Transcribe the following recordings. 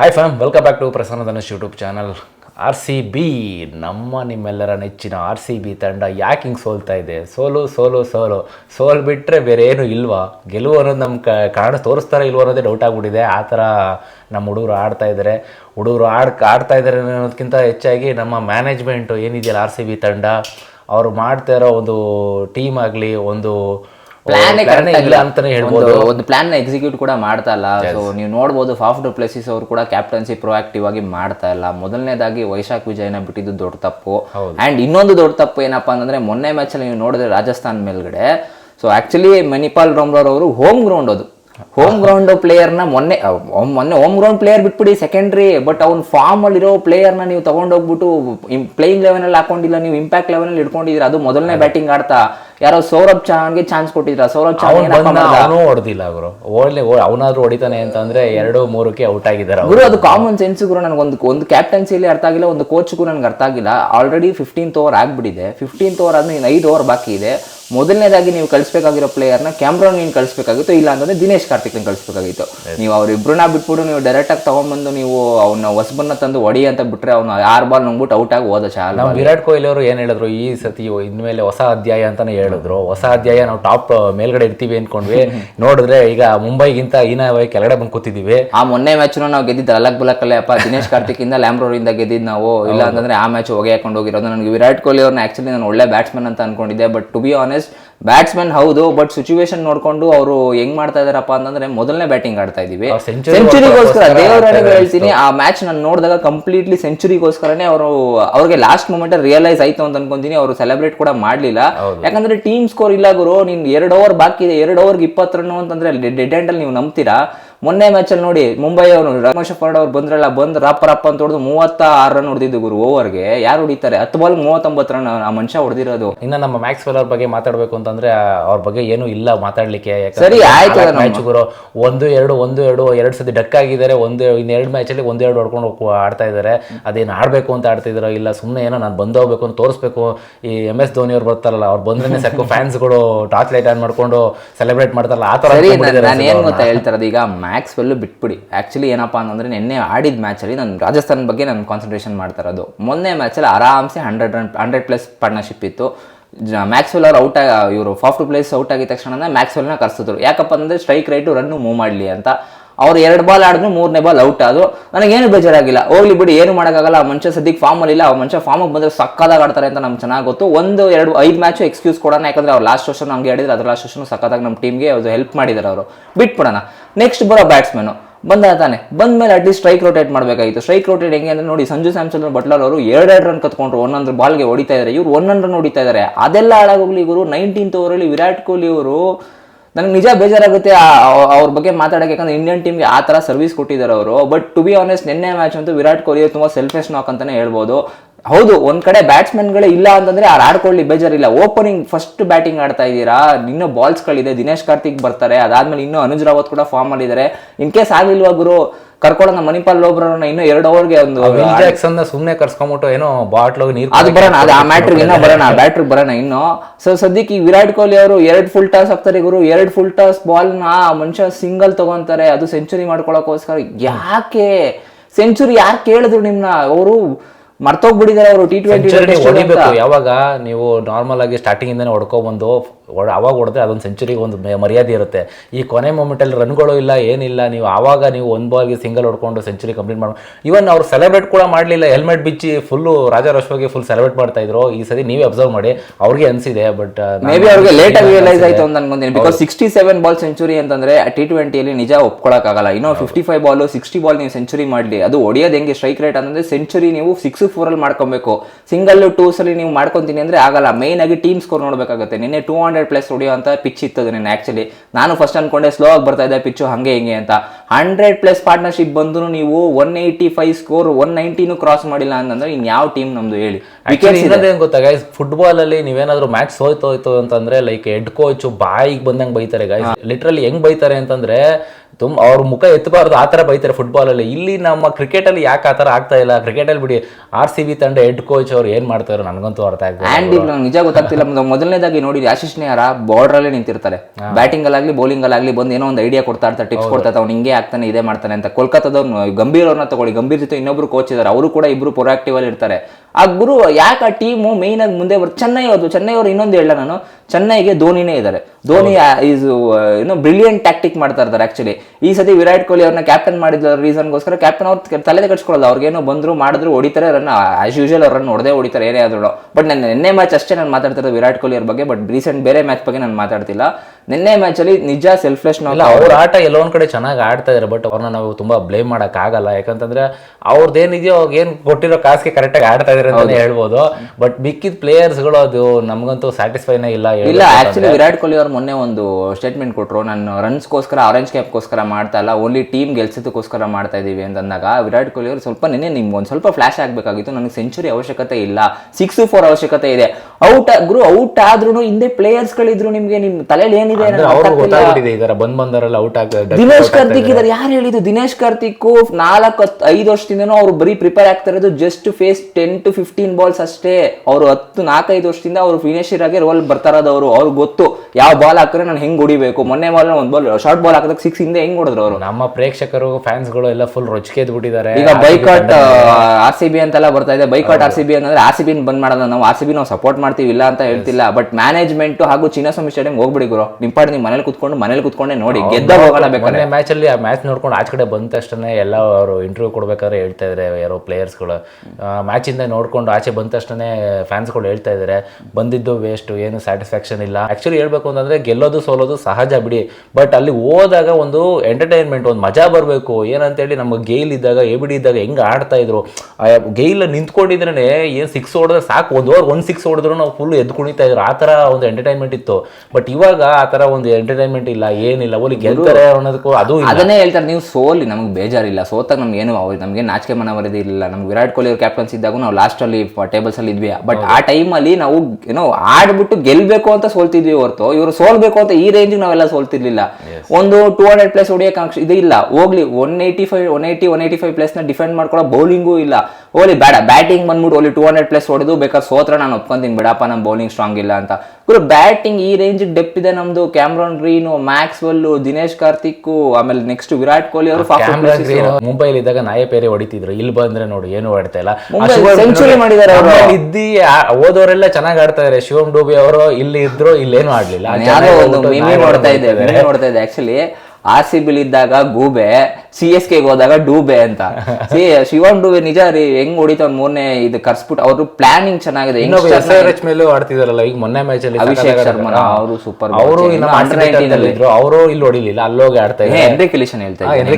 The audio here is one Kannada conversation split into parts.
Hi fam welcome back to Prasanna Dhanush YouTube channel R C B ನಮ್ಮ ನಿಮ್ಮೆಲ್ಲರ ನೆಚ್ಚಿನ ಆರ್ ಸಿ ಬಿ ತಂಡ ಯಾಕೆ ಹಿಂಗೆ ಸೋಲ್ತಾ ಇದೆ? ಸೋಲು ಸೋಲು ಸೋಲು. ಸೋಲ್ ಬಿಟ್ಟರೆ ಬೇರೆ ಏನು ಇಲ್ವಾ? ಗೆಲುವು ಅನ್ನೋದು ನಮ್ಮ ಕಾರಣ ತೋರಿಸ್ತಾರೆ ಇಲ್ವೋ ಅನ್ನೋದೇ ಡೌಟ್ ಆಗ್ಬಿಟ್ಟಿದೆ. ಆ ಥರ ನಮ್ಮ ಹುಡುಗರು ಆಡ್ತಾ ಇದ್ದಾರೆ ಹುಡುಗರು ಆಡ್, ಆಡ್ತಾ ಇದ್ದಾರೆ ಅನ್ನೋದಕ್ಕಿಂತ ಹೆಚ್ಚಾಗಿ ನಮ್ಮ ಮ್ಯಾನೇಜ್ಮೆಂಟು ಏನಿದೆಯಲ್ಲ ಆರ್ ಸಿ ಬಿ ತಂಡ, ಅವರು ಮಾಡ್ತಾ ಇರೋ ಒಂದು ಟೀಮ್ ಆಗಲಿ, ಒಂದು ಪ್ಲಾನ್ ಇಲ್ಲ ಅಂತಾನೆ ಹೇಳ್ಬೋದು. ಒಂದು ಪ್ಲಾನ್ನ ಎಕ್ಸಿಕ್ಯೂಟ್ ಕೂಡ ಮಾಡ್ತಾ ಇಲ್ಲ. ಸೊ ನೀವು ನೋಡ್ಬೋದು ಫಾಫ್ ಡು ಪ್ಲೇಸಿಸ್ ಅವರು ಕೂಡ ಕ್ಯಾಪ್ಟನ್ಸಿ ಪ್ರೊಆಕ್ಟಿವ್ ಆಗಿ ಮಾಡ್ತಾ ಇಲ್ಲ. ಮೊದಲನೇದಾಗಿ ವೈಶಾಖ್ ವಿಜಯನ ಬಿಟ್ಟಿದ್ದು ದೊಡ್ಡ ತಪ್ಪು. ಅಂಡ್ ಇನ್ನೊಂದು ದೊಡ್ಡ ತಪ್ಪು ಏನಪ್ಪಾ ಅಂದ್ರೆ ಮೊನ್ನೆ ಮ್ಯಾಚ್ ಅಲ್ಲಿ ನೀವು ನೋಡಿದ್ರೆ ರಾಜಸ್ಥಾನ್ ಮೇಲ್ಗಡೆ. ಸೊ ಆಕ್ಚುಲಿ ಮಣಿಪಾಲ್ ರೋಮ್ಲರ್ ಅವರು ಹೋಮ್ ಗ್ರೌಂಡ್ ಅದು. ಹೋಮ್ ಗ್ರೌಂಡ್ ಪ್ಲೇಯರ್ನ ನ ಮೊನ್ನೆ ಮೊನ್ನೆ ಹೋಮ್ ಗ್ರೌಂಡ್ ಪ್ಲೇಯರ್ ಬಿಟ್ಬಿಡಿ ಸೆಕೆಂಡ್ರಿ ಬಟ್ ಅವ್ನ ಫಾರ್ಮ್ ಅಲ್ಲಿರೋ ಪ್ಲೇಯರ್ನ ನೀವು ತಗೊಂಡೋಗ್ಬಿಟ್ಟು ಪ್ಲೇಯಿಂಗ್ ಲೆವೆನ್ ಅಲ್ಲಿ ಹಾಕೊಂಡಿಲ್ಲ ನೀವು ಇಂಪ್ಯಾಕ್ಟ್ ಲೆವೆನ್ ಅಲ್ಲಿ ಇಟ್ಕೊಂಡಿದ್ರೆ ಅದು ಮೊದಲನೇ ಬ್ಯಾಟಿಂಗ್ ಆಡ್ತಾ. ಯಾರೋ ಸೌರಭ್ ಚಹಾನ್ಗೆ ಚಾನ್ಸ್ ಕೊಟ್ಟಿದ್ರ? ಸೌರಭ್ ಚಹಾನ್ ಅವನು ಹೊಡೆದಿಲ್ಲ ಗುರು. ಓಡ್ಲಿ ಅವನಾದ್ರೂ ಹೊಡಿತಾನೆ ಅಂತಂದ್ರೆ ಎರಡು ಮೂರಕ್ಕೆ ಔಟ್ ಆಗಿದ್ದಾರೆ ಗುರು ಅದು ಕಾಮನ್ ಸೆನ್ಸ್ ಗುರು ನನಗೆ ಒಂದು ಒಂದು ಕ್ಯಾಪ್ಟನ್ಸಿಲಿ ಅರ್ಥ ಆಗಿಲ್ಲ ಒಂದು ಕೋಚ್ಗೂ ನನಗೆ ಅರ್ಥ ಆಗಿಲ್ಲ. ಆಲ್ರೆಡಿ ಫಿಫ್ಟೀನ್ತ್ ಓವರ್ ಆಗ್ಬಿಟ್ಟಿದೆ. ಫಿಫ್ಟೀನ್ತ್ ಓವರ್ ಆದ್ಮೇಲೆ ಐದು ಓವರ್ ಬಾಕಿ ಇದೆ. ಮೊದಲನೇದಾಗಿ ನೀವು ಕಳಿಸ್ಬೇಕಾಗಿರೋ ಪ್ಲೇಯರ್ನ ಕ್ಯಾಮ್ರಾನ್ ನೀನು ಕಳಿಸ್ಬೇಕಾಗಿತ್ತು ಇಲ್ಲ ಅಂತಂದ್ರೆ ದಿನೇಶ್ ಕಾರ್ತಿಕ್ನ ಕಳಿಸ್ಬೇಕಾಗಿತ್ತು. ನೀವು ಅವ್ರಿಬ್ರನ್ನ ಬಿಟ್ಬಿಟ್ಟು ನೀವು ಡೈರೆಕ್ಟ್ ಆಗಿ ತಗೊಂಡ್ಬಂದು ನೀವು ಅವನ್ನ ಹೊಸಬನ್ನ ತಂದು ಹೊಡಿ ಅಂತ ಬಿಟ್ರೆ ಅವ್ನು ಆರು ಬಾಲ್ ನಂಗ್ಬಿಟ್ಟು ಔಟ್ ಆಗಿ ಹೋದ ಚಾಲ ನಾವು ವಿರಾಟ್ ಕೊಹ್ಲಿ ಅವರು ಏನು ಹೇಳಿದ್ರು ಈ ಸತಿ ಇನ್ಮೇಲೆ ಹೊಸ ಅಧ್ಯಾಯ ಅಂತಾನೆ ಹೇಳಿದ್ರು. ಹೊಸ ಅಧ್ಯಾಯ ನಾವು ಟಾಪ್ ಮೇಲ್ಗಡೆ ಇರ್ತೀವಿ ಅನ್ಕೊಂಡ್ವಿ. ನೋಡಿದ್ರೆ ಈಗ ಮುಂಬೈಗಿಂತ ಹೀನಾವಾಗಿ ಕೆಳಗಡೆ ಬಂದು ಕೂತಿದ್ದೀವಿ ಆ ಮೊನ್ನೆ ಮ್ಯಾಚ್ ನಾವು ಗೆದ್ದಿದ್ದು ಅಲಕ್ ಬಲಕಲ್ಲೇ ಅಪ್ಪ ದಿನೇಶ್ ಕಾರ್ತಿಕ್ ಇಂದ ಗೆದ್ದಿದ್ದು ನಾವು. ಇಲ್ಲ ಅಂತಂದ್ರೆ ಆ ಮ್ಯಾಚ್ ಹೊಗೆ ಹಾಕೊಂಡು ಹೋಗಿರೋದು. ನನಗೆ ವಿರಾಟ್ ಕೊಹ್ಲಿ ಅವ್ರನ್ನ ಆಕ್ಚುಲಿ ನಾನು ಒಳ್ಳೆ ಬ್ಯಾಟ್ಸ್ಮನ್ ಅಂತ ಅನ್ಕೊಂಡಿದ್ದೆ but to be honest batsman ಹೌದು ಬಟ್ ಸಿಚುವೇಶನ್ ನೋಡ್ಕೊಂಡು ಅವರು ಹೆಂಗ್ ಮಾಡ್ತಾ ಇದಾರಪ್ಪ ಅಂತಂದ್ರೆ ಮೊದಲನೇ ಬ್ಯಾಟಿಂಗ್ ಆಡ್ತಾ ಇದೀವಿ. ಸೆಂಚುರಿಗೋಸ್ಕರ ಆಡ್ತಾ ಹೇಳ್ತೀನಿ ಆ ಮ್ಯಾಚ್ ನಾನು ನೋಡಿದಾಗ ಕಂಪ್ಲೀಟ್ಲಿ ಸೆಂಚುರಿಗೋಸ್ಕರನೇ ಅವರು ಅವ್ರಿಗೆ ಲಾಸ್ಟ್ ಮೂಮೆಂಟ್ ರಿಯಲೈಸ್ ಆಯ್ತು ಅಂತ ಅನ್ಕೊಂತೀನಿ. ಅವರು ಸೆಲೆಬ್ರೇಟ್ ಕೂಡ ಮಾಡ್ಲಿಲ್ಲ. ಯಾಕಂದ್ರೆ ಟೀಮ್ ಸ್ಕೋರ್ ಇಲ್ಲ ಗುರು ನಿನ್ ಎರಡು ಓವರ್ ಬಾಕಿ ಇದೆ ಎರಡು ಓವರ್ಗೆ ಇಪ್ಪತ್ತು ರನ್ ಅಂತಂದ್ರೆ ಡೆಡ್ ಅಲ್ಲಿ ನೀವು ನಂಬ್ತೀರಾ? ಮೊನ್ನೆ ಮ್ಯಾಚ್ ಅಲ್ಲಿ ನೋಡಿ ಮುಂಬೈ ಅವರು ರಮೇಶ್ ಫರ್ಡ್ ಅವ್ರು ಬಂದ್ರಲ್ಲ ಬಂದ್ ರಪ್ಪ ರಪ್ಪ ಅಂತ ಹೊಡೆದು ಮೂವತ್ತ ಆರು ರನ್ ಹೊಡೆದಿದ್ದು ಗುರು ಓವರ್ಗೆ ಯಾರು ಹೊಡಿತಾರೆ? ಹತ್ತು ಬಾಲ್ ಮೂವತ್ತೊಂಬತ್ತು ರನ್ ಆ ಮನುಷ್ಯ ಹೊಡೆದಿರೋದು. ಇನ್ನ ನಮ್ಮ ಮ್ಯಾಕ್ಸ್ ಅವ್ರ ಬಗ್ಗೆ ಮಾತಾಡಬೇಕು ಅಂತಂದ್ರೆ ಅವ್ರ ಬಗ್ಗೆ ಏನು ಇಲ್ಲ ಮಾತಾಡ್ಲಿಕ್ಕೆ. ಸರಿ, ಆಯ್ತು ಮ್ಯಾಚ್ ಗುರು ಒಂದು ಎರಡು ಒಂದು ಎರಡು ಎರಡು ಸತಿ ಡಕ್ ಆಗಿದ್ದಾರೆ ಒಂದು ಇನ್ನೆರಡು ಮ್ಯಾಚ್ ಅಲ್ಲಿ ಒಂದೆರಡು ಹೊಡ್ಕೊಂಡು ಆಡ್ತಾ ಇದ್ದಾರೆ. ಅದೇನು ಆಡಬೇಕು ಅಂತ ಆಡ್ತಿದಾರೋ ಇಲ್ಲ ಸುಮ್ಮನೆ ಏನೋ ನಾನು ಬಂದು ಹೋಗ್ಬೇಕು ಅಂತ ತೋರಿಸ್ಬೇಕು. ಈ ಎಂ ಎಸ್ ಧೋನಿ ಅವ್ರು ಬರ್ತಾರಲ್ಲ ಅವ್ರು ಬಂದ್ರೆ ಸಾಕು. ಫ್ಯಾನ್ಸ್ಗಳು ಟಾರ್ಚ್ ಲೈಟ್ ಆನ್ ಮಾಡ್ಕೊಂಡು ಸೆಲೆಬ್ರೇಟ್ ಮಾಡ್ತಾರಲ್ಲ ಆ ಥರ ನಾನು ಏನು ಏನ್ ಗೊತ್ತಾ ಹೇಳ್ತಾರದು ಈಗ ಮ್ಯಾಕ್ಸ್ ವೆಲ್ಲು ಬಿಟ್ಬಿಡಿ. ಆ್ಯಕ್ಚುಲಿ ಏನಪ್ಪ ಅಂತಂದರೆ ನಿನ್ನೆ ಆಡಿದ ಮ್ಯಾಚಲ್ಲಿ ನಾನು ರಾಜಸ್ಥಾನ್ ಬಗ್ಗೆ ನಾನು ಕಾನ್ಸಂಟ್ರೇಷನ್ ಮಾಡ್ತಾ ಇರೋದು. ಮೊನ್ನೆ ಮ್ಯಾಚಲ್ಲಿ ಆರಾಮ್ಸೆ hundred run hundred plus partnership ಇತ್ತು. ಮ್ಯಾಕ್ಸ್ವೆಲ್ ಅವ್ರು ಔಟ್ ಇವರು ಫಾಫ್ಟ್ ಪ್ಲೇಸ್ ಔಟ್ ಆಗಿದ ತಕ್ಷಣ ಮ್ಯಾಕ್ಸ್ವೆಲ್ನ ಕರ್ಸಿದ್ರು. ಯಾಕಪ್ಪ ಅಂದರೆ ಸ್ಟ್ರೈಕ್ ರೈಟು ರನ್ನು ಮೂವ್ ಮಾಡಲಿ ಅಂತ. ಅವ್ರು ಎರಡು ಬಾಲ್ ಆಡಿದ್ರು, ಮೂರನೇ ಬಾಲ್ ಔಟ್ ಆದ್ರು ನನಗೇನು ಬೇಜಾರಾಗಿಲ್ಲ. ಹೋಗ್ಲಿ ಬಿಡಿ, ಏನು ಮಾಡೋಕ್ಕಾಗಲ್ಲ. ಆ ಮನುಷ್ಯ ಸದ್ಯಕ್ಕೆ ಫಾರ್ಮ್ ಅಲ್ಲಿ ಇಲ್ಲ. ಆ ಮನುಷ್ಯ ಫಾರ್ಮ್ ಬಂದ್ರೆ ಸಕ್ಕದಾಗ ಆಡ್ತಾರೆ ಅಂತ ನಮ್ಗೆ ಚೆನ್ನಾಗಿ ಗೊತ್ತು. ಒಂದು, ಎರಡು, ಐದು ಮ್ಯಾಚ್ ಎಕ್ಸ್ಕ್ಯೂಸ್ ಕೊಡೋಣ. ಯಾಕಂದ್ರೆ ಅವ್ರು ಲಾಸ್ಟ್ ವರ್ಷನ್ ಹಂಗೆ ಹೇಳಿದ್ರೆ. ಅದ್ರ ಲಾಸ್ಟ್ ವರ್ಷನ್ ಸಕ್ಕತ್ತಾಗಿ ನಮ್ಮ ಟೀಮ್ಗೆ ಅದು ಹೆಲ್ಪ್ ಮಾಡಿದ್ದಾರೆ ಅವರು. ಬಿಟ್ಬಿಡೋಣ. ನೆಕ್ಸ್ಟ್ ಬರೋ ಬ್ಯಾಟ್ಸ್ಮನ್ ಬಂದ ತಾನೆ. ಬಂದ ಮೇಲೆ ಅಟ್ಲೀಸ್ಟ್ ಸ್ಟ್ರೈಕ್ ರೋಟೇಟ್ ಮಾಡಬೇಕಾಗಿತ್ತು. ಸ್ಟ್ರೈಕ್ ರೋಟೇಟ್ ಹೆಂಗೆ ಅಂದ್ರೆ ನೋಡಿ, ಸಂಜು ಸ್ಯಾಮ್ಸನ್ ಬಟ್ಲರ್ ಅವರು ಎರಡು ರನ್ ಕತ್ಕೊಂಡ್ರು. ಒಂದೊಂದು ಬಾಲ್ಗೆ ಹೊಡಿತಾ ಇದ್ದಾರೆ ಇವ್ರು ಒಂದೊಂದು ರನ್ ಹೊಡಿತಾ ಇದ್ದಾರೆ ಅದೆಲ್ಲ ಹಾಳಾಗೋಗ್ಲಿ ಇವರು ನೈನ್ಟೀನ್ತ್ ಓವರಲ್ಲಿ ವಿರಾಟ್ ಕೊಹ್ಲಿ ಅವರು ನನಗೆ ನಿಜ ಬೇಜಾರಾಗುತ್ತೆ ಅವ್ರ ಬಗ್ಗೆ ಮಾತಾಡೋಕೆ ಯಾಕಂದ್ರೆ ಇಂಡಿಯನ್ ಟೀಮ್ಗೆ ಆ ಥರ ಸರ್ವಿಸ್ ಕೊಟ್ಟಿದ್ದಾರೆ ಅವರು. ಬಟ್ ಟು ಬಿ ಆನೆಸ್ಟ್ ನಿನ್ನೆ ಮ್ಯಾಚ್ ಅಂತೂ ವಿರಾಟ್ ಕೊಹ್ಲಿ ತುಂಬ ಸೆಲ್ಫೆಸ್ ನಾಕ್ ಅಂತಾನೆ ಹೇಳ್ಬೋದು. ಹೌದು ಒಂದ್ ಕಡೆ ಬ್ಯಾಟ್ಸ್ಮನ್ಗಳೇ ಇಲ್ಲ ಅಂತಂದ್ರೆ ಯಾರು ಆಡ್ಕೊಳ್ಳಿ ಬೇಜಾರಿಲ್ಲ. ಓಪನಿಂಗ್ ಫಸ್ಟ್ ಬ್ಯಾಟಿಂಗ್ ಆಡ್ತಾ ಇದ್ದೀರಾ? ಇನ್ನೂ ಬಾಲ್ಸ್ಗಳಿದೆ ದಿನೇಶ್ ಕಾರ್ತಿಕ್ ಬರ್ತಾರೆ. ಅದಾದ್ಮೇಲೆ ಇನ್ನೂ ಅನುಜ್ ರಾವತ್ ಕೂಡ ಫಾರ್ಮ್ ಮಾಡಿದ್ದಾರೆ ಇನ್ ಕೇಸ್ ಆಗ್ಲಿಲ್ವಾ ಗುರು ಕರ್ಕೊಳ್ಳೋಣ ಮಣಿಪಾಲ್ ಲೋಬ್ರನ್ನ ಇನ್ನೂ ಎರಡು ಓವರ್ಗೆ ಒಂದು ಸುಮ್ಮನೆ ಜಾಕ್ಸನ್ ಕರ್ಸ್ಕೊಂಬಿಟ್ಟು ಏನೋ ಬಾಟ್ಲ್ ನೀರು ಅದು ಬರೋಣ ಅದು ಆ ಮ್ಯಾಟ್ರಿಗೆ ಇನ್ನೂ ಬರೋಣ ಬ್ಯಾಟ್ರಿಗೆ ಬರೋಣ ಇನ್ನು. ಸೊ ಸದ್ಯಕ್ಕೆ ಈ ವಿರಾಟ್ ಕೊಹ್ಲಿ ಅವರು ಎರಡು ಫುಲ್ ಟಾಸ್ ಹಾಕ್ತಾರೆ ಗುರು. ಎರಡು ಫುಲ್ ಟಾಸ್ ಬಾಲ್ನ ಆ ಮನುಷ್ಯ ಸಿಂಗಲ್ ತಗೊಂತಾರೆ. ಅದು ಸೆಂಚುರಿ ಮಾಡ್ಕೊಳಕ್ಕೋಸ್ಕರ ಯಾಕೆ? ಸೆಂಚುರಿ ಯಾರು ಕೇಳಿದ್ರು ನಿಮ್ನ? ಅವರು ಮರ್ತೋಗ್ಬಿಟ್ಟಿದ್ದಾರೆ ಅವರು ಟಿ ಟ್ವೆಂಟಿ ಹೊಡಿಬೇಕು. ಯಾವಾಗ? ನೀವು ನಾರ್ಮಲ್ ಆಗಿ ಸ್ಟಾರ್ಟಿಂಗ್ ಇಂದಾನೆ ಹೊಡ್ಕೊಬಂದು ಹೊಡ್- ಅವಾಗ ಹೊಡೆದ್ರೆ ಅದೊಂದು ಸೆಂಚುರಿಗೆ ಒಂದು ಮರ್ಯಾದೆ ಇರುತ್ತೆ. ಈ ಕೊನೆ ಮೊಮೆಂಟಲ್ಲಿ ಅಲ್ಲಿ ರನ್ಗಳು ಇಲ್ಲ ಏನಿಲ್ಲ ನೀವು ಆವಾಗ ನೀವು ಒಂದು ಬಾಲ್ಗೆ ಸಿಂಗಲ್ ಹೊಡ್ಕೊಂಡು ಸೆಂಚುರಿ ಕಂಪ್ಲೀಟ್ ಮಾಡಿ ಇವನ್ ಅವ್ರು ಸೆಲೆಬ್ರೇಟ್ ಕೂಡ ಮಾಡಲಿಲ್ಲ ಹೆಲ್ಮೆಟ್ ಬಿಚ್ಚಿ ಫುಲ್ಲು ರಾಜಾರೋಶ್ವಾಗಿ ಫುಲ್ ಸೆಲೆಬ್ರೇಟ್ ಮಾಡ್ತಾ ಇದ್ರು. ಈ ಸರಿ ನೀವೇ ಅಬ್ಸರ್ವ್ ಮಾಡಿ ಅವ್ರಿಗೆ ಅನ್ಸಿದೆ ಬಟ್ ಮೇ ಬಿ ಅವ್ರಿಗೆ ಲೇಟ್ ಆಗಿ ರಿಯಲೈಸ್ ಆಯ್ತು ಅಂತ ಅನ್ಕೊಂತೀನಿ because sixty seven ball century ಅಂತಂದ್ರೆ ಟಿ ಟ್ವೆಂಟಿಯಲ್ಲಿ ನಿಜ ಒಪ್ಕೊಳಕ್ಕಾಗಲ್ಲ. ಇನ್ನೂ fifty five ball sixty ball ನೀವು ಸೆಂಚುರಿ ಮಾಡಲಿ. ಅದು ಒಡೆಯೋದು ಹೆಂಗೆ ಸ್ಟ್ರೈಕ್ ರೇಟ್ ಅಂತಂದ್ರೆ ಸೆಂಚುರಿ ನೀವು ಸಿಕ್ಸ್ ಫೋರ್ ಅಲ್ಲಿ ಮಾಡ್ಕೊಬೇಕು. ಸಿಂಗಲ್ ಟೂಸ್ ಅಲ್ಲಿ ನೀವು ಮಾಡ್ಕೊಂತೀನಿ ಅಂದ್ರೆ ಆಗಲ್ಲ. ಮೈನ್ ಆಗಿ ಟೀಮ್ ಸ್ಕೋರ್ ನೋಡಬೇಕಾಗುತ್ತೆ. ನಿನ್ನೆ ಟೂ ಹಂಡ್ರೆಡ್ ಪ್ಲಸ್ ಹೊಡಿಯೋ ಅಂತ ಪಿಚ್ ಇತ್ತು ನೀನು ಆಕ್ಚುಲಿ ನಾನು ಫಸ್ಟ್ ಅನ್ಕೊಂಡೆ ಸ್ಲೋ ಆಗಿ ಬರ್ತಾ ಇದೆ ಪಿಚ್ಚು ಹಂಗೆ ಹಿಂಗೆ ಅಂತ. ಹಂಡ್ರೆಡ್ ಪ್ಲಸ್ ಪಾರ್ಟ್ನರ್ಶಿಪ್ ಬಂದ್ರು ನೀವು one eighty five score one ನೈಂಟಿನೂ cross ಮಾಡಿಲ್ಲ ಅಂತಂದ್ರೆ ಇನ್ ಯಾವ ಟೀಮ್ ನಮ್ದು ಹೇಳಿ. ಇನ್ನೊಂದೇನು ಗೊತ್ತಾ ಗೈಸ್ ಫುಟ್ಬಾಲ್ ಅಲ್ಲಿ ನೀವೇನಾದ್ರೂ ಮ್ಯಾಚ್ ಸೋಯ್ತೋಯ್ತು ಅಂತಂದ್ರೆ ಲೈಕ್ ಹೆಡ್ ಕೋಚ್ ಬಾಯಿಗೆ ಬಂದಂಗೆ ಬೈತಾರೆ ಗೈಸ್ ಲಿಟ್ರಲಿ ಹೆಂಗ್ ಬೈತಾರೆ ಅಂತಂದ್ರೆ ತುಂಬ ಅವ್ರ ಮುಖ ಎತ್ತಬಾರ್ದು ಆ ಥರ ಬೈತಾರೆ ಫುಟ್ಬಾಲ್ ಅಲ್ಲಿ. ಇಲ್ಲಿ ನಮ್ಮ ಕ್ರಿಕೆಟ್ ಅಲ್ಲಿ ಯಾಕೆ ಆ ಥರ ಆಗ್ತಾ ಇಲ್ಲ? ಕ್ರಿಕೆಟ್ ಅಲ್ಲಿ ಬಿಡಿ ಆರ್ ಸಿ ಬಿ ತಂಡ ಹೆಡ್ ಕೋಚ್ ಅವ್ರು ಏನು ಮಾಡ್ತಾರೆ ನನಗಂತೂ ಅರ್ಥ ಆಗ್ತದೆ ಆ್ಯಂಡ್ ನಿಜ ಗೊತ್ತಾಗ್ತಿಲ್ಲ ಮೊದ- ಮೊದಲನೇದಾಗಿ ನೋಡಿ ಆಶಿಷ್ನೇ ಬಾರ್ಡರ್ ಅಲ್ಲಿ ನಿಂತಿರ್ತಾರೆ. ಬ್ಯಾಟಿಂಗ್ ಅಲ್ಲಾಗ್ಲಿ ಬೌಲಿಂಗ್ ಅಲ್ಲಾಗ್ಲಿ ಬಂದು ಏನೋ ಒಂದು ಐಡಿಯಾ ಕೊಡ್ತಾ ಇರ್ತಾರೆ ಟಿಪ್ಸ್ ಕೊಡ್ತಾ ಅವ್ನು ಹಿಂಗೆ ಆಗ್ತಾನೆ ಇದೇ ಮಾಡ್ತಾನೆ ಅಂತ. ಕೋಲ್ಕತ್ತಾದವ್ರು ಗಂಭೀರ್ ಅವ್ರನ್ನ ತಗೊಳ್ಳಿ. ಗಂಭೀರ್ ಜೊತೆ ಇನ್ನೊಬ್ರು ಕೋಚ್ ಇದ್ದಾರೆ ಅವರು ಕೂಡ ಇಬ್ರು ಪ್ರೊಆಕ್ಟಿವ್ ಅಲ್ಲಿ ಇರ್ತಾರೆ. ಆ ಗುರು ಯಾಕೆ ಆ ಟೀಮು ಮೇನ್ ಆಗಿ ಮುಂದೆ ಬರ್ ಚೆನ್ನೈ ಅವರು ಚೆನ್ನೈ ಅವರು ಇನ್ನೊಂದು ಹೇಳ ನಾನು. ಚೆನ್ನೈಗೆ ಧೋನಿನೇ ಇದ್ದಾರೆ ಧೋನಿ ಈಸ್ ಏನೋ ಬ್ರಿಲಿಯಂಟ್ ಟ್ಯಾಕ್ಟಿಕ್ ಮಾಡ್ತಾ ಇರ್ತಾರೆ ಆಕ್ಚುಲಿ ಈ ಸತಿ ವಿರಾಟ್ ಕೊಹ್ಲಿ ಅವ್ರನ್ನ ಕ್ಯಾಪ್ಟನ್ ಮಾಡಿದ ರೀಸನ್ಗೋಸ್ಕರ ಕ್ಯಾಪ್ಟನ್ ಅವ್ರು ತಲೆ ಕಟ್ಸ್ಕೊಳ್ಳೋದು ಅವ್ರಿಗೇನೋ ಬಂದ್ರು, ಮಾಡಿದ್ರು, ಹೊಡಿತಾರೆ ರನ್ ಆಸ್ ಯೂಶುವಲ್ ಅವ್ರನ್ನ ನೋಡದೆ ಹೊಡಿತಾರೆ, ಏನೇ ಆದ್ರೂ. ಬಟ್ ನಾನು ನಿನ್ನೆ ಮ್ಯಾಚ್ ಅಷ್ಟೇ ನಾನು ಮಾತಾಡ್ತಿರೋದು ವಿರಾಟ್ ಕೊಹ್ಲಿ ಅವ್ರ ಬಗ್ಗೆ ಬಟ್ ರೀಸೆಂಟ್ ಬೇರೆ ಮ್ಯಾಚ್ ಬಗ್ಗೆ ನಾನು ಮಾತಾಡ್ತಿಲ್ಲ. ನಿನ್ನೆ ಮ್ಯಾಚ್ ಅಲ್ಲಿ ನಿಜ ಸೆಲ್ಫ್ಲೆಸ್ ಇಲ್ಲ ಅವ್ರ ಆಟ ಎಲ್ಲೊಂದ್ ಒಂದ್ ಕಡೆ ಚೆನ್ನಾಗಿ ಆಡ್ತಾ ಇದಾರೆ ಬಟ್ ಅವ್ರನ್ನ ನಾವು ತುಂಬಾ ಬ್ಲೇಮ್ ಮಾಡಕ್ ಆಗಲ್ಲ. ಯಾಕಂತಂದ್ರೆ ಅವ್ರದ್ದೇನಿದೆಯೋ ಅವ್ರಿಗೆ ಏನ್ ಕೊಟ್ಟಿರೋ ಕಾಸಿಗೆ ಕರೆಕ್ಟಾಗಿ ಆಡ್ತಾ ಇದಾರೆ ಅಂತಾನೆ ಹೇಳ್ಬೋದು. ಬಟ್ ಮಿಕ್ಕಿದ ಪ್ಲೇಯರ್ಸ್ಗಳು ಅದು ನಮಗಂತೂ ಸ್ಯಾಟಿಸ್ಫೈನೇ ಇಲ್ಲ ಇಲ್ಲ ಆಕ್ಚುಲಿ ವಿರಾಟ್ ಕೊಹ್ಲಿ ಅವ್ರು ಮೊನ್ನೆ ಒಂದು ಸ್ಟೇಟ್ಮೆಂಟ್ ಕೊಟ್ಟರು ನಾನು ರನ್ಸ್ಗೋಸ್ಕರ ಆರೆಂಜ್ ಕ್ಯಾಪ್ಗೋಸ್ಕರ ಮಾಡ್ತಾ ಇಲ್ಲ ಓನ್ಲಿ ಟೀಮ್ ಗೆಲ್ಸೋದಕ್ಕೋಸ್ಕರ ಮಾಡ್ತಾ ಇದೀವಿ ಅಂತಂದಾಗ ವಿರಾಟ್ ಕೊಹ್ಲಿ ಅವರು ಸ್ವಲ್ಪ ನಿನ್ನೆ ನಿಮ್ಗೆ ಒಂದು ಸ್ವಲ್ಪ ಫ್ಲಾಶ್ ಆಗಬೇಕಾಗಿತ್ತು ನನಗೆ ಸೆಂಚುರಿ ಅವಶ್ಯಕತೆ ಇಲ್ಲ ಸಿಕ್ಸ್ ಫೋರ್ ಅವಶ್ಯಕತೆ ಇದೆ. ಔಟ್ ಗುರು ಔಟ್ ಆದ್ರೂ ಹಿಂದೆ ಪ್ಲೇಯರ್ಸ್ಗಳಿದ್ರು ನಿಮ್ಗೆ ನಿಮ್ ತಲೆಯಲ್ಲಿ ಏನಿದೆ ಗೊತ್ತಾಗ್ತಿಲ್ಲ. ಇದರ ಬಂದ್ ಬಂದವರೆಲ್ಲ ಔಟ್ ಆಗ ದಿನೇಶ್ ಕಾರ್ತಿಕ್ ಇದಾರೆ. ಯಾರು ಹೇಳಿದ್ದು? ದಿನೇಶ್ ಕಾರ್ತಿಕ್ ನಾಲ್ಕು ಹತ್ತು ಐದು ವರ್ಷದಿಂದನೂ ಅವ್ರು ಬರೀ ಪ್ರಿಪೇರ್ ಆಗ್ತಾ ಇರೋದು just face ten to fifteen balls ಅಷ್ಟೇ. ಅವರು ಹತ್ತು ನಾಲ್ಕೈದು ವರ್ಷದಿಂದ ಅವರು ಫಿನಿಶರ್ ಆಗಿ ರೋಲ್ ಬರ್ತಾ ಇರೋದು ಅವರು. ಅವ್ರಿಗೆ ಗೊತ್ತು. ಯಾವ ಬಾಲ್ ಹಾಕಿದ್ರೆ ನಾನು ಹೆಂಗ್ ಹೊಡಿಬೇಕು? ಮೊನ್ನೆ ಬಾಲ್ ಒಂದು ಬಾಲ್ ಶಾರ್ಟ್ ಬಾಲ್ ಹಾಕಿದಾಗ ಸಿಕ್ಸ್ ಹಿಂದೆ ಹೆಂಗ್ ಹೊಡಿದ್ರು ಅವರು? ನಮ್ಮ ಪ್ರೇಕ್ಷಕರು ಫ್ಯಾನ್ಸ್ಗಳು ಎಲ್ಲ ಫುಲ್ ರೊಚ್ಕೆದ್ ಬಿಟ್ಟಿದ್ದಾರೆ. ಈಗ ಬೈಕಾಟ್ ಆರ್ ಸಿ ಬಿ ಅಂತೆಲ್ಲ ಬರ್ತಾ ಇದೆ. ಬೈಕಾಟ್ ಆರ್ ಸಿ ಬಿ ಅಂದ್ರೆ ಆರ್ ಸಿ ಬಿ ಬಂದ್ ಮಾಡೋದು ನಾವು ಆರ್ ಸಿ ಬಿ ನಾವು ಸಪೋರ್ಟ್ ಮಾಡ್ತೀವಿ ಇಲ್ಲ ಅಂತ ಹೇಳ್ತಿಲ್ಲ. ಬಟ್ ಮ್ಯಾನೇಜ್ಮೆಂಟ್ ಹಾಗೂ ಚಿನ್ನಸ್ವಾಮಿ ಸ್ಟೇಡಿಯಂ ಹೋಗ್ಬಿಡಿ ಗುರು. ನಿಮ್ ಪಾಡ್ ನೀವು ಮನೇಲಿ ಕುತ್ಕೊಂಡು ಮನೇಲಿ ಕುತ್ಕೊಂಡೆ ನೋಡಿ ಗೆದ್ದ ಹೋಗೋಣ ಬೇಕಾದ್ರೆ. ಮ್ಯಾಚ್ ಅಲ್ಲಿ ಆ ಮ್ಯಾಚ್ ನೋಡ್ಕೊಂಡು ಆಚೆ ಕಡೆ ಬಂದ ತಕ್ಷಣ ಎಲ್ಲ ಅವರು ಇಂಟರ್ವ್ಯೂ ಕೊಡ್ಬೇಕಾದ್ರೆ ಹೇಳ್ತಾ ಇದ್ದಾರೆ ಯಾರೋ ಪ್ಲೇಯರ್ಸ್ಗಳು ಮ್ಯಾಚ್ ಇಂದ ನೋಡ್ಕೊಂಡು ಆಚೆ ಬಂದ ತಕ್ಷಣ ಫ್ಯಾನ್ಸ್ಗಳು ಹೇಳ್ತಾ ಇದ್ದಾರೆ ಬಂದಿದ್ದು ವೇಸ್ಟ್ ಏನು ಸ್ಯಾಟಿಸ್ಫ್ಯಾಕ್ಷನ್ ಇಲ್ಲ. ಆಕ್ಚುಲಿ ಹೇಳ್ಬೇಕು ಅಂತಂದ್ರೆ ಗೆಲ್ಲೋದು ಸೋಲೋದು ಸಹಜ ಬಿಡಿ. ಬಟ್ ಅಲ್ಲಿ ಹೋದಾಗ ಒಂದು ಎಂಟರ್ಟೈನ್ಮೆಂಟ್ ಒಂದು ಮಜಾ ಬರಬೇಕು. ಏನಂತೇಳಿ ನಮ್ಮ ಗೇಲ್ ಇದ್ದಾಗ ಎ ಬಿಡಿ ಇದ್ದಾಗ ಹೆಂಗೆ ಆಡ್ತಾ ಇದ್ರು? ಗೇಲ್ ನಿಂತ್ಕೊಂಡಿದ್ರೆ ಏನು ಸಿಕ್ಸ್ ಹೊಡೆದ್ರೆ ಸಾಕು. ಒಂದು ಓವರ್ ಒಂದು ಸಿಕ್ಸ್ ಹೊಡೆದ್ರು ನಾವು ಫುಲ್ ಎದ್ದು ಕುಣಿತಾ ಇದ್ರು. ಆ ಥರ ಒಂದು ಎಂಟರ್ಟೈನ್ಮೆಂಟ್ ಇತ್ತು. ಬಟ್ ಇವಾಗ ಆ ಥರ ಒಂದು ಎಂಟರ್ಟೈನ್ಮೆಂಟ್ ಇಲ್ಲ ಏನಿಲ್ಲ. ಓಲಿ ಗೆಲ್ತಾರೆ ಅನ್ನೋದಕ್ಕೂ ಅದು ಅದನ್ನೇ ಹೇಳ್ತಾರೆ ನೀವು ಸೋಲಿ ನಮ್ಗೆ ಬೇಜಾರಿಲ್ಲ. ಸೋತಾಗ ನಮ್ಗೆ ಏನು ನಮಗೆ ನಾಚಿಕೆ ಮನವರದಿ ಇಲ್ಲ ನಮ್ಗೆ ವಿರಾಟ್ ಕೊಹ್ಲಿ ಅವ್ರ ಕ್ಯಾಪ್ಟನ್ಸ್ ಇದ್ದಾಗ ನಾವು ಲಾಸ್ಟಲ್ಲಿ ಟೇಬಲ್ಸ್ ಅಲ್ಲಿ ಇದ್ವಿ. ಬಟ್ ಆ ಟೈಮಲ್ಲಿ ಅಲ್ಲಿ ನಾವು ಏನೋ ಆಡ್ಬಿಟ್ಟು ಗೆಲ್ಬೇಕು ಅಂತ ಸೋಲ್ತಿದ್ವಿ ಹೊರತು ಇವರು ಸೋಲ್ಬೇಕು ಅಂತ ಈ ರೇಂಜ್ ನಾವೆಲ್ಲ ಸೋಲ್ತಿರ್ಲಿಲ್ಲ. ಒಂದು ಟೂ ಹಂಡ್ರೆಡ್ ಪ್ಲೇಸ್ ಕಾಂಕ್ಷ ಇದು ಇಲ್ಲ. ಹೋಗ್ಲಿ one eighty five one eighty one eighty five ಪ್ಲಸ್ನ ನ ಡಿಫೆಂಡ್ ಮಾಡ್ಕೊಳ್ಳೋ ಬೌಲಿಂಗು ಇಲ್ಲ. ಓಲಿ ಬೇಡ ಬ್ಯಾಟಿಂಗ್ ಬಂದ್ಬಿಟ್ಟು ಓಲಿ ಟೂ ಹಂಡ್ರೆಡ್ ಪ್ಲಸ್ ಹೊಡೆದು ಬೇಕಾದ್ರೆ ಸೋತ್ರ ನಾನು ಒಪ್ಕೊಂತೀನಿ ಬಿಡಪ್ಪ ನಮ್ಮ ಬೌಲಿಂಗ್ ಸ್ಟ್ರಾಂಗ್ ಇಲ್ಲ ಅಂತ. ಗುರು ಬ್ಯಾಟಿಂಗ್ ಈ ರೇಂಜ್ ಡೆಪ್ ಇದೆ ನಮ್ದು. Cameron Green Maxwell Dinesh Karthik ಆಮೇಲೆ ನೆಕ್ಸ್ಟ್ ವಿರಾಟ್ ಕೊಹ್ಲಿ ಅವರು ಮುಂಬೈಲಿ ಇದ್ದಾಗ ನಾಯ ಪೇರೆ ಹೊಡಿತಿದ್ರು. ಇಲ್ಲಿ ಬಂದ್ರೆ ನೋಡಿ ಏನು ಹೊಡಿತಾ ಇಲ್ಲ. ಸೆಂಚುರಿ ಮಾಡಿದ್ದಾರೆ ಇದ್ದಿ ಓದೋರೆಲ್ಲ ಚೆನ್ನಾಗಿ ಆಡ್ತಾ ಇದಾರೆ. ಶಿವಮ್ ಡೂಬಿ ಅವರು ಇಲ್ಲಿ ಇದ್ರು ಇಲ್ಲೇನು ಆಡ್ಲಿಲ್ಲ. ನೋಡ್ತಾ ಇದ್ದೆ ಹೊಡ್ತಾ ಮಿಮಿ ನೋಡ್ತಾ ಇದ್ದೆ ಆಕ್ಚುಲಿ ಆರ್ ಸಿ ಬಿಲ್ ಇದ್ದಾಗ ಗೂಬೆ ಸಿ ಎಸ್ ಕೆ ಹೋದಾಗ ಡೂಬೆ ಅಂತ. ಸಿ ಶಿವನ್ ಡೂಬೆ ನಿಜ ರೀ ಹೆಂಗ್ ಹೊಡಿತಾವ್ ಮೂರನೇ ಇದು ಕರ್ಸ್ಬಿಟ್ಟು ಅವ್ರು ಪ್ಲಾನಿಂಗ್ ಚೆನ್ನಾಗಿದೆ ಮೇಲೂ ಆಡ್ತಿದಾರಲ್ಲ ಈಗ ಮೊನ್ನೆ ಮ್ಯಾಚ್ ಅಲ್ಲಿ ಅಭಿಷೇಕ್ ಶರ್ಮಾ ಅವರು ಸೂಪರ್ ಅವರು ಅಂಡರ್ ನೈನ್ಟೀನ್ ಅಲ್ಲಿ ಇದ್ರು ಅವರು ಇಲ್ಲಿ ಹೊಡಿಲಿಲ್ಲ ಅಲ್ಲೋಗಿ ಆಡ್ತಾ ಇದ್ದಾರೆ. ಹೆನ್ರಿ ಕಲಿಷನ್ ಹೇಳ್ತಾ ಹೆನ್ರಿ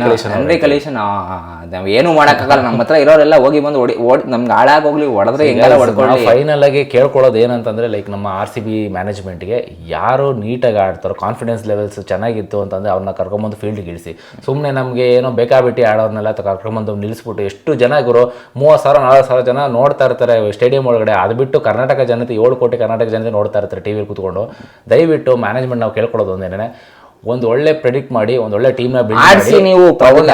ನಾವು ಏನು ಮಾಡಕ್ಕಾಗಲ್ಲ ನಮ್ಮ ಹತ್ರ ಇರೋರೆಲ್ಲ ಹೋಗಿ ಬಂದು ಹೊಡಿ ಓಡಿ ನಮ್ಗೆ ಹಾಳಾಗೋಗ್ಲಿ ಹೊಡೆದ್ರೆ ಹೆಂಗಾರ ಹೊಡ್ಕೊಳ್ಳಿ. ಫೈನಲ್ ಆಗಿ ಕೇಳ್ಕೊಳ್ಳೋದು ಏನಂತಂದ್ರೆ ಲೈಕ್ ನಮ್ಮ ಆರ್ ಸಿ ಬಿ ಮ್ಯಾನೇಜ್ಮೆಂಟ್ಗೆ ಯಾರು ನೀಟಾಗಿ ಆಡ್ತಾರೋ ಕಾನ್ಫಿಡೆನ್ಸ್ ಲೆವೆಲ್ಸ್ ಚೆನ್ನಾಗಿತ್ತು ಅಂತಂದ್ರೆ ಅವ್ರನ್ನ ಕರ್ಕೊಂಬಂದು ಫೀಲ್ಡ್ಗೆ ಇಳಿಸಿ. ಸುಮ್ಮನೆ ನಮಗೆ ಏನೋ ಬೇಕಾಬಿಟ್ಟಿ ಆಡೋರ್ನೆಲ್ಲ ಕರ್ಕೊಂಬಂದು ನಿಲ್ಲಿಸ್ಬಿಟ್ಟು ಎಷ್ಟು ಜನ ಗುರು? ಮೂವತ್ತು ಸಾವಿರ ನಾಲ್ಕು ಸಾವಿರ ಜನ ನೋಡ್ತಾ ಇರ್ತಾರೆ ಸ್ಟೇಡಿಯಂ ಒಳಗಡೆ. ಅದು ಬಿಟ್ಟು ಕರ್ನಾಟಕ ಜನತೆ ಏಳು ಕೋಟಿ ಕರ್ನಾಟಕ ಜನತೆ ನೋಡ್ತಾ ಇರ್ತಾರೆ ಟಿ ವಿಲಿ ಕೂತ್ಕೊಂಡು. ದಯವಿಟ್ಟು ಮ್ಯಾನೇಜ್ಮೆಂಟ್ ನಾವು ಕೇಳ್ಕೊಳ್ಳೋದು ಒಂದೇನೆ ಒಂದು ಒಳ್ಳೆ ಪ್ರೆಡಿಕ್ಟ್ ಮಾಡಿ ಒಂದು ಒಳ್ಳೆ ಟೀಮ್ನ ಬಿಲ್ಡ್ ಆಡ್ಸಿ ನೀವು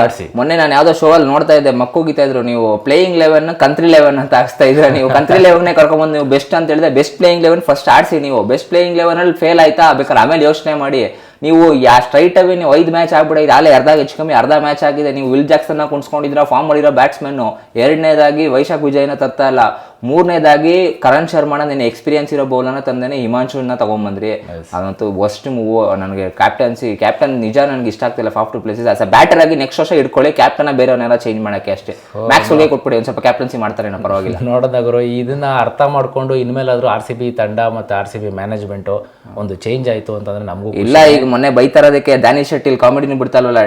ಆಡಿಸಿ. ಮೊನ್ನೆ ನಾನು ಯಾವ್ದೋ ಶೋ ಅಲ್ಲಿ ನೋಡ್ತಾ ಇದ್ದೆ ಮಕ್ಕುಗಿತಾ ಇದ್ರು. ನೀವು ಪ್ಲೇಯಿಂಗ್ ಲೆವೆನ್ ಕಂತ್ರಿ ಲೆವೆನ್ ಅಂತ ಹಾಕ್ಸ್ತಾ ಇದ್ರೆ ನೀವು. ಕಂತ್ರಿ ಲೆವೆನ್ ಕರ್ಕೊಂಡ್ಬಂದು ನೀವು ಬೆಸ್ಟ್ ಅಂತ ಹೇಳಿದ್ರೆ ಬೆಸ್ಟ್ ಪ್ಲೇಯಿಂಗ್ ಲೆವೆನ್ ಫಸ್ಟ್ ಆಡಿಸಿ ನೀವು. ಬೆಸ್ಟ್ ಪ್ಲೇಯಿಂಗ್ ಲೆವೆನ್ ಅಲ್ಲಿ ಫೇಲ್ ಆಯ್ತಾ? ಬೇಕಾದ್ರೆ ಆಮೇಲೆ ಯೋಚನೆ ಮಾಡಿ. ನೀವು ಯಾ ಸ್ಟ್ರೈಟ್ ಅವೇ ನೀವು ಐದು ಮ್ಯಾಚ್ ಆಗ್ಬಿಡೈದು ಅಲ್ಲೇ ಅರ್ಧ ಹೆಚ್ಚು ಕಮ್ಮಿ ಅರ್ಧ ಮ್ಯಾಚ್ ಆಗಿದೆ. ನೀವು ವಿಲ್ ಜಾಕ್ಸನ್ನ ಕುಣಿಸ್ಕೊಂಡಿದ್ರ ಫಾರ್ಮ್ ಮಾಡಿರೋ ಬ್ಯಾಟ್ಸ್ಮನ್ನು ಎರಡನೇದಾಗಿ ವೈಶಾಖ್ ವಿಜಯನ ತರ್ತಾ ಇಲ್ಲ. ಮೂರನೇದಾಗಿ ಕರಣ್ ಶರ್ಮಾನ ನಿನ್ನ ಎಕ್ಸ್ಪೀರಿಯನ್ಸ್ ಇರೋ ಬೌಲರ್ನ ತಂದೇನೆ ಹಿಮಾಂಶುನ ತಗೊಂಬಂದ್ರಿ. ಅದಂತೂ ವಸ್ಟ್ ಮೂವ್ ನನಗೆ ಕ್ಯಾಪ್ಟನ್ಸಿ ಕ್ಯಾಪ್ಟನ್ ನಿಜ ನನಗೆ ಇಷ್ಟ ಆಗ್ತಿಲ್ಲ Faf to places as a batter ಆಗಿ ನೆಕ್ಸ್ಟ್ ವರ್ಷ ಇಟ್ಕೊಳ್ಳಿ ಕ್ಯಾಪ್ಟನ್ ಬೇರೆಯವ್ರನ್ನೆಲ್ಲ ಚೇಂಜ್ ಮಾಡಕ್ಕೆ ಅಷ್ಟೇ. ಮ್ಯಾಕ್ಸ್ ಹೋಗಿ ಕೊಟ್ಬಿಡಿ ಒಂದು ಸ್ವಲ್ಪ ಕ್ಯಾಪ್ಟನ್ಸಿ ಮಾಡ್ತಾರೆ ಏನೋ ಪರವಾಗಿಲ್ಲ. ನೋಡೋದಾಗರು ಇದನ್ನ ಅರ್ಥ ಮಾಡ್ಕೊಂಡು ಇನ್ಮೇಲಾದ್ರೂ ಆರ್ ಸಿ ಬಿ ತಂಡ ಮತ್ತು ಆರ್ ಸಿ ಬಿ ಮ್ಯಾನೇಜ್ಮೆಂಟು ಒಂದು ಚೇಂಜ್ ಆಯಿತು ಅಂತಂದ್ರೆ ನಮಗೂ ಇಲ್ಲ ಈಗ ಮೊನ್ನೆ ಬೈತಾರದಕ್ಕೆ ದಾನಿಶ್ ಶೆಟ್ಟಿ ಕಾಮಿಡಿನ ಬಿಡ್ತಲ್ವಲ್ಲ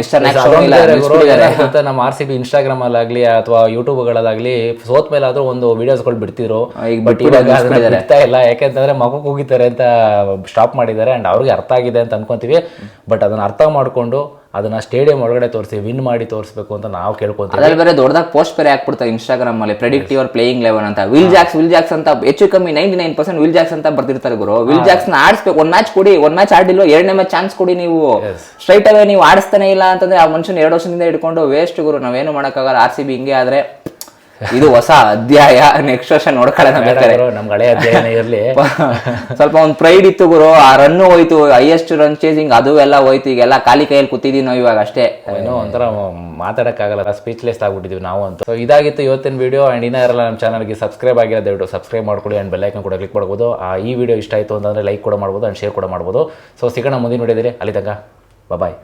ಮಿಸ್ಟರ್ ಶೋ ಇಲ್ಲ ನಮ್ಮ ಆರ್ ಸಿ ಬಿ ಇನ್ಸ್ಟಾಗ್ರಾಮಲ್ಲಾಗಲಿ ಅಥವಾ ಯೂಟ್ಯೂಬ್ಗಳಲ್ಲಾಗಲಿ ಸೋತ್ ಮೇಲೆ ಆದ್ರೂ ಒಂದು ವಿಡಿಯೋಸ್ಗಳು ಬಿಡ್ತಿದ್ರು. ಬಟ್ ಇವಾಗ ಬಿಡ್ತಾ ಇಲ್ಲ. ಯಾಕೆಂತಂದ್ರೆ ಮಗಕ್ಕೆ ಹೋಗಿದ್ದಾರೆ ಅಂತ ಸ್ಟಾಪ್ ಮಾಡಿದ್ದಾರೆ ಅಂಡ್ ಅವ್ರಿಗೆ ಅರ್ಥ ಆಗಿದೆ ಅಂತ ಅನ್ಕೊಂತೀವಿ. ಬಟ್ ಅದನ್ನ ಅರ್ಥ ಮಾಡ್ಕೊಂಡು ಅದನ್ನ ಸ್ಟೇಡಿಯಂ ಒಳಗಡೆ ತೋರಿಸಿ ವಿನ್ ಮಾಡಿ ತೋರಿಸ್ಬೇಕು ಅಂತ ನಾವು ಕೇಳ್ಕೊಂತೀವಿ. ಅದ್ರಲ್ಲಿ ಬೇರೆ ದೊಡ್ಡದಾಗ ಪೋಸ್ಟ್ ಬೇರೆ ಹಾಕ್ಬಿಡ್ತಾರೆ ಇನ್ಸ್ಟಾಗ್ರಾಮ್ ಅಲ್ಲಿ ಪ್ರೆಡಿಕ್ಟ್ ಯುವರ್ ಪ್ಲೇಯಿಂಗ್ ಲೆವೆನ್ ಅಂತ. ವಿಲ್ ಜಾಕ್ಸ್ ವಿಲ್ ಜಾಕ್ಸ್ ಅಂತ ಹೆಚ್ಚು ಕಮ್ಮಿ ninety nine percent Will Jacks ಅಂತ ಬರ್ತಿರ್ತಾರೆ ಗುರು. ವಿಲ್ ಜಾಕ್ಸ್ನ ಆಡಿಸ್ಬೇಕು. ಒಂದ್ ಮ್ಯಾಚ್ ಕೊಡಿ ಒಂದ್ ಮ್ಯಾಚ್ ಆಡಿಲ್ವ ಎರಡನೇ ಮ್ಯಾಚ್ ಚಾನ್ಸ್ ಕೊಡಿ ನೀವು. ಸ್ಟ್ರೈಟ್ ಅವೇ ನೀವು ಆಡಿಸ್ತಾನೆ ಇಲ್ಲ ಅಂತಂದ್ರೆ ಆ ಮನುಷ್ಯನ ಎರಡು ವರ್ಷದಿಂದ ಹಿಡ್ಕೊಂಡು ವೇಸ್ಟ್ ಗುರು. ನಾವೇನು ಮಾಡೋಕ್ಕಾಗಲ್ಲ. ಆರ್ ಸಿ ಬಿ ಹಿಂಗೆ ಆದ್ರೆ ಇದು ಹೊಸ ಅಧ್ಯಾಯ ನೆಕ್ಸ್ಟ್ ವರ್ಷ ನೋಡ್ಕೊಳ್ಳೋಣ ಬೇಕಾದ್ರೆ. ನಮ್ಗೆ ಹಳೆ ಅಧ್ಯಯನ ಇರಲಿ. ಸ್ವಲ್ಪ ಒಂದು ಪ್ರೈಡ್ ಇತ್ತು ಗುರು ಆ ರನ್ ಹೋಯ್ತು ಹೈಯೆಸ್ಟ್ ರನ್ ಚೇಸಿಂಗ್ ಅದು ಎಲ್ಲ ಹೋಯ್ತು ಈಗೆಲ್ಲ ಖಾಲಿ ಕೈಯಲ್ಲಿ ಕೂತಿದೀವಿ ನಾವು ಇವಾಗ ಅಷ್ಟೇ. ಏನೋ ಒಂಥರ ಮಾತಾಡೋಕ್ಕಾಗಲ್ಲ ಸ್ಪೀಚ್ಲೆಸ್ ಆಗ್ಬಿಟ್ಟಿದ್ವಿ ನಾವು ಅಂತ. ಸೊ ಇದಾಗಿತ್ತು ಇವತ್ತಿನ ವಿಡಿಯೋ ಆ್ಯಂಡ್ ಇನ್ನೂ ಇರಲ್ಲ ನಮ್ಮ ಚಾನಲ್ಗೆ ಸಬ್ಸ್ಕ್ರೈಬ್ ಆಗಿರೋ ದಯವಿಟ್ಟು ಸಬ್ಸ್ಕ್ರೈಬ್ ಮಾಡ್ಕೊಳ್ಳಿ ಆ್ಯಂಡ್ ಬೆಲ್ಲೈಕನ್ ಕೂಡ ಕ್ಲಿಕ್ ಮಾಡ್ಬೋದು. ಆ ಈ ವಿಡಿಯೋ ಇಷ್ಟ ಆಯಿತು ಅಂತಂದರೆ ಲೈಕ್ ಕೂಡ ಮಾಡ್ಬೋದು ಆ್ಯಂಡ್ ಶೇರ್ ಕೂಡ ಮಾಡ್ಬೋದು. ಸೊ ಸಿಗೋಣ ಮುಂದಿನ ವಿಡಿಯೋದಲ್ಲಿ ಅಲ್ಲಿ ತನಕ ಬಾಯ್